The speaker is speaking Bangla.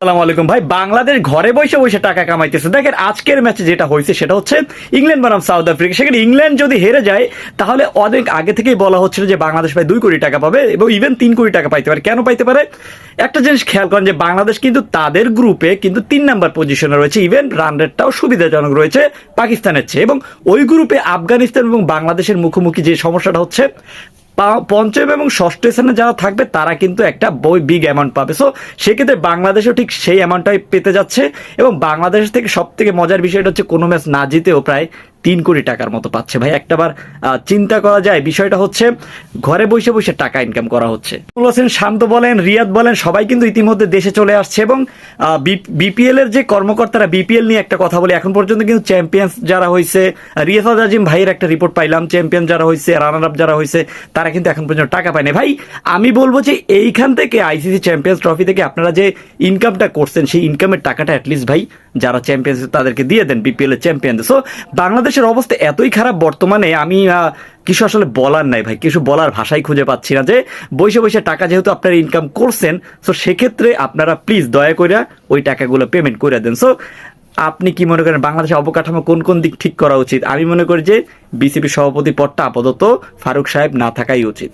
আসসালামু আলাইকুম ভাই। বাংলাদেশ ঘরে বসে বসে টাকা কামাইতেছে। দেখেন, আজকের ম্যাচে যেটা হয়েছে সেটা হচ্ছে ইংল্যান্ড বনাম সাউথ আফ্রিকা। সেখানে ইংল্যান্ড যদি হেরে যায়, তাহলে অনেক আগে থেকেই বলা হচ্ছিল যে বাংলাদেশ ভাই দুই কোটি টাকা পাবে এবং ইভেন তিন কোটি টাকা পাইতে পারে। কেন পাইতে পারে? একটা জিনিস খেয়াল করেন যে বাংলাদেশ কিন্তু তাদের গ্রুপে কিন্তু তিন নাম্বার পজিশনে রয়েছে। ইভেন রান রেটটাও সুবিধাজনক রয়েছে পাকিস্তানের চেয়ে এবং ওই গ্রুপে আফগানিস্তান এবং বাংলাদেশের মুখোমুখি যে সমস্যাটা হচ্ছে পঞ্চম এবং ষষ্ঠ স্থানে যারা থাকবে, তারা কিন্তু একটা বই বিগ অ্যামাউন্ট পাবে। সো সেক্ষেত্রে বাংলাদেশও ঠিক সেই অ্যামাউন্টটাই পেতে যাচ্ছে এবং বাংলাদেশ থেকে সব থেকে মজার বিষয়টা হচ্ছে কোনো ম্যাচ না জিতেও প্রায় তিন কোটি টাকার মতো পাচ্ছে। ভাই একটাবার চিন্তা করা যায়। বিষয়টা হচ্ছে, ঘরে বসে বসে টাকা ইনকাম করা হচ্ছে। হোসেন শান্ত বলেন, রিয়াদ বলেন, সবাই কিন্তু ইতিমধ্যে দেশে চলে আসছে এবং বিপিএল এর যে কর্মকর্তারা, বিপিএল নিয়ে একটা কথা বলি, এখন পর্যন্ত কিন্তু চ্যাম্পিয়ন্স যারা হয়েছে রিয়াসাদ আজিম ভাইয়ের একটা রিপোর্ট পাইলাম চ্যাম্পিয়ন যারা হয়েছে রানার আপ যারা হয়েছে তারা কিন্তু এখন পর্যন্ত টাকা পায়নি। ভাই, আমি বলব যে এইখান থেকে আইসিসি চ্যাম্পিয়ন্স ট্রফি থেকে আপনারা যে ইনকামটা করছেন, সেই ইনকামের টাকাটা অ্যাটলিস্ট ভাই, যারা চ্যাম্পিয়ন্স তাদেরকে দিয়ে দেন বিপিএল এর চ্যাম্পিয়ন সো বাংলাদেশের অবস্থা এতই খারাপ বর্তমানে, আমি কিছু আসলে বলার নাই ভাই। কিছু বলার ভাষাই খুঁজে পাচ্ছি না যে বসে বসে টাকা যেহেতু আপনারা ইনকাম করছেন সো সেক্ষেত্রে আপনারা প্লিজ দয়া করে ওই টাকাগুলো পেমেন্ট করে দেন। সো আপনি কি মনে করেন বাংলাদেশের অবকাঠামো কোন কোন দিক ঠিক করা উচিত? আমি মনে করি যে বিসিপি সভাপতি পদটা আপাতত ফারুক সাহেব না থাকাই উচিত।